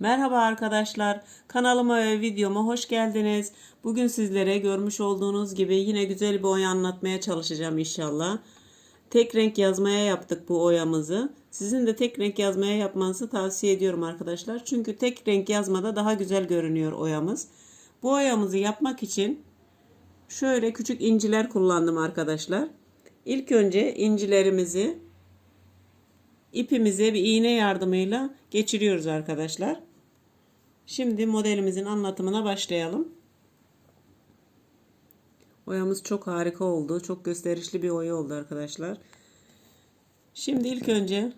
Merhaba arkadaşlar. Kanalıma ve videoma hoş geldiniz. Bugün sizlere görmüş olduğunuz gibi yine güzel bir oya anlatmaya çalışacağım inşallah. Tek renk yazmaya yaptık bu oyamızı. Sizin de tek renk yazmaya yapmanızı tavsiye ediyorum arkadaşlar. Çünkü tek renk yazmada daha güzel görünüyor oyamız. Bu oyamızı yapmak için şöyle küçük inciler kullandım arkadaşlar. İlk önce incilerimizi ipimize bir iğne yardımıyla geçiriyoruz arkadaşlar. Şimdi modelimizin anlatımına başlayalım. Oyamız çok harika oldu. Çok gösterişli bir oya oldu arkadaşlar. Şimdi ilk önce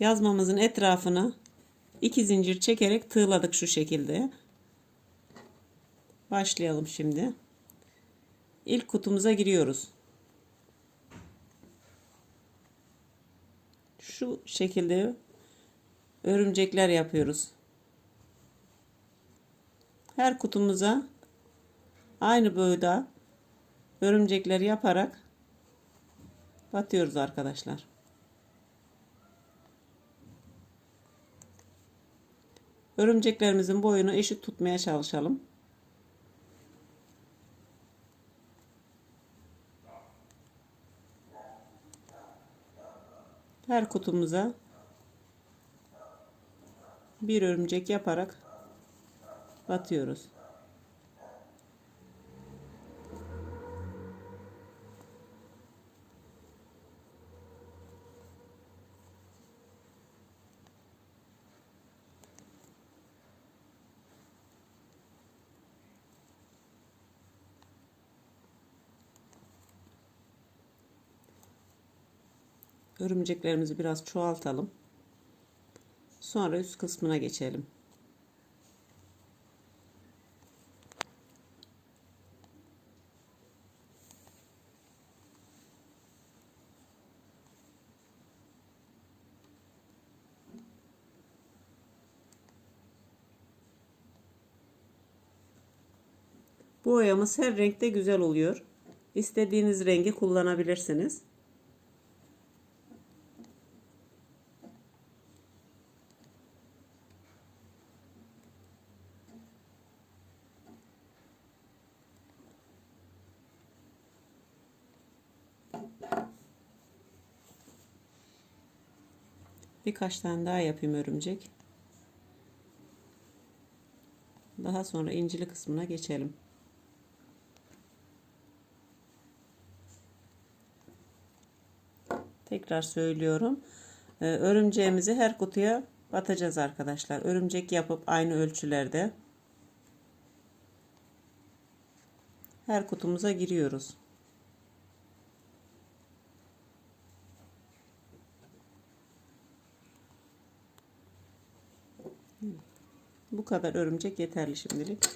yazmamızın etrafını iki zincir çekerek tığladık şu şekilde. Başlayalım şimdi. İlk kutumuza giriyoruz. Şu şekilde örümcekler yapıyoruz. Her kutumuza aynı boyda örümcekler yaparak batıyoruz arkadaşlar. Örümceklerimizin boyunu eşit tutmaya çalışalım. Her kutumuza bir örümcek yaparak batıyoruz. Örümceklerimizi biraz çoğaltalım. Sonra üst kısmına geçelim. Bu oyamız her renkte güzel oluyor. İstediğiniz rengi kullanabilirsiniz. Birkaç tane daha yapayım örümcek. Daha sonra incili kısmına geçelim. Tekrar söylüyorum. Ee, örümceğimizi her kutuya batacağız arkadaşlar. Örümcek yapıp aynı ölçülerde her kutumuza giriyoruz. Bu kadar örümcek yeterli şimdilik.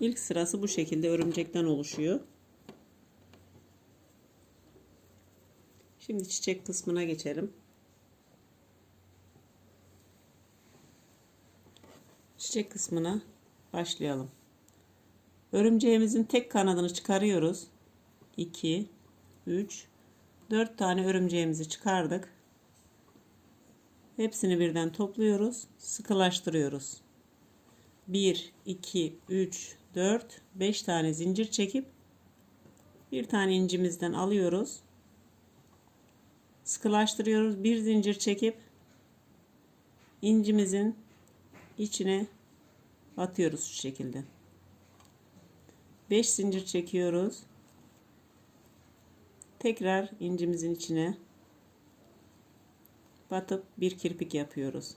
İlk sırası bu şekilde örümcekten oluşuyor. Şimdi çiçek kısmına geçelim. Çiçek kısmına başlayalım. Örümceğimizin tek kanadını çıkarıyoruz. 2 3 4 tane örümceğimizi çıkardık. Hepsini birden topluyoruz, sıkılaştırıyoruz. 1 2 3 4 5 tane zincir çekip bir tane incimizden alıyoruz. Sıkılaştırıyoruz. Bir zincir çekip incimizin içine batıyoruz şu şekilde. 5 zincir çekiyoruz. Tekrar incimizin içine batıp bir kirpik yapıyoruz.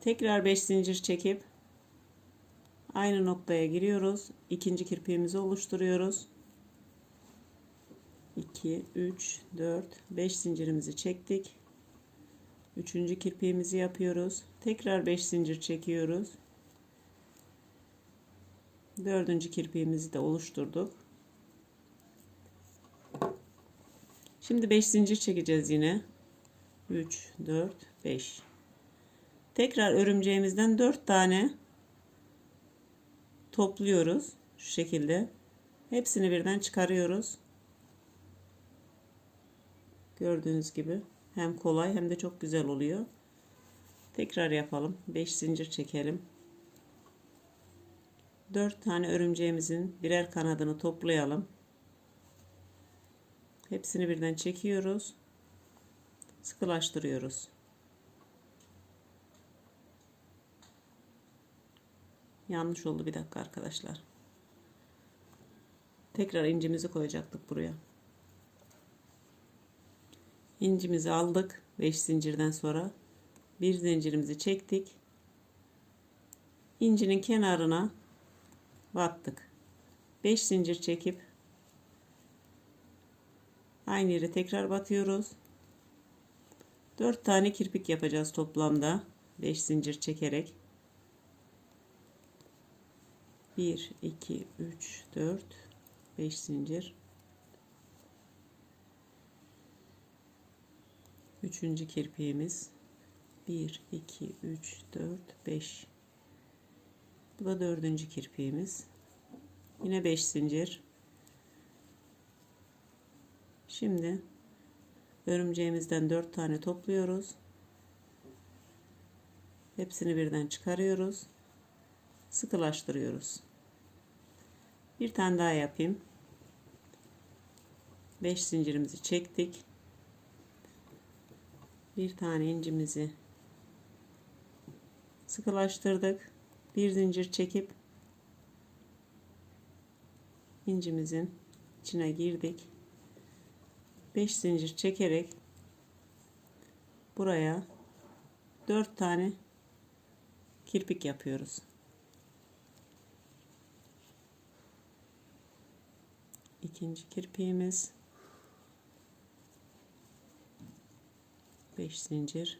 Tekrar 5 zincir çekip aynı noktaya giriyoruz. İkinci kirpiğimizi oluşturuyoruz. 2 3 4 5 zincirimizi çektik. Üçüncü kirpiğimizi yapıyoruz. Tekrar 5 zincir çekiyoruz. Dördüncü kirpiğimizi de oluşturduk. Şimdi 5 zincir çekeceğiz yine. 3, 4, 5. Tekrar örümceğimizden 4 tane topluyoruz. Şu şekilde. Hepsini birden çıkarıyoruz. Gördüğünüz gibi hem kolay hem de çok güzel oluyor. Tekrar yapalım. 5 zincir çekelim. 4 tane örümceğimizin birer kanadını toplayalım. Hepsini birden çekiyoruz. Sıkılaştırıyoruz. Yanlış oldu bir dakika arkadaşlar. Tekrar incimizi koyacaktık buraya. İncimizi aldık 5 zincirden sonra bir zincirimizi çektik. İncinin kenarına battık. 5 zincir çekip aynı yere tekrar batıyoruz. 4 tane kirpik yapacağız toplamda 5 zincir çekerek. 1 2 3 4 5 zincir. Üçüncü kirpiğimiz. 1 2 3 4 5 bu da dördüncü kirpiğimiz. Yine 5 zincir. Şimdi örümceğimizden 4 tane topluyoruz. Hepsini birden çıkarıyoruz. Sıkılaştırıyoruz bir tane daha yapayım. 5 zincirimizi çektik. Bir tane incimizi sıkılaştırdık. Bir zincir çekip incimizin içine girdik. 5 zincir çekerek buraya 4 tane kirpik yapıyoruz ikinci kirpiğimiz. 5 zincir.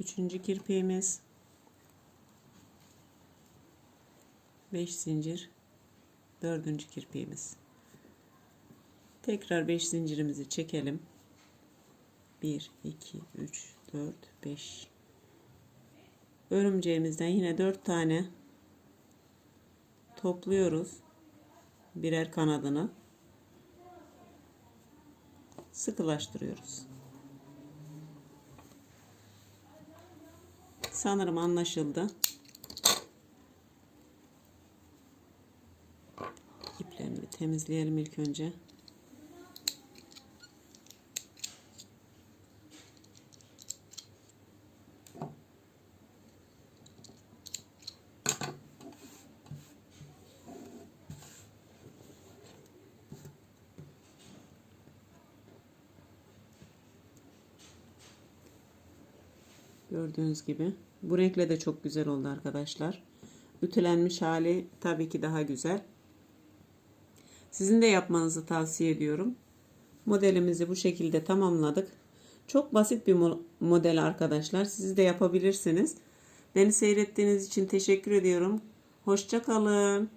Üçüncü kirpiğimiz. 5 zincir. Dördüncü kirpiğimiz. Tekrar 5 zincirimizi çekelim. 1 2 3 4 5 örümceğimizden yine 4 tane topluyoruz birer kanadını sıkılaştırıyoruz. Sanırım anlaşıldı. İplerini temizleyelim ilk önce. Gördüğünüz gibi. Bu renkle de çok güzel oldu arkadaşlar. Ütülenmiş hali tabii ki daha güzel. Sizin de yapmanızı tavsiye ediyorum. Modelimizi bu şekilde tamamladık. Çok basit bir model arkadaşlar. Siz de yapabilirsiniz. Beni seyrettiğiniz için teşekkür ediyorum. Hoşçakalın.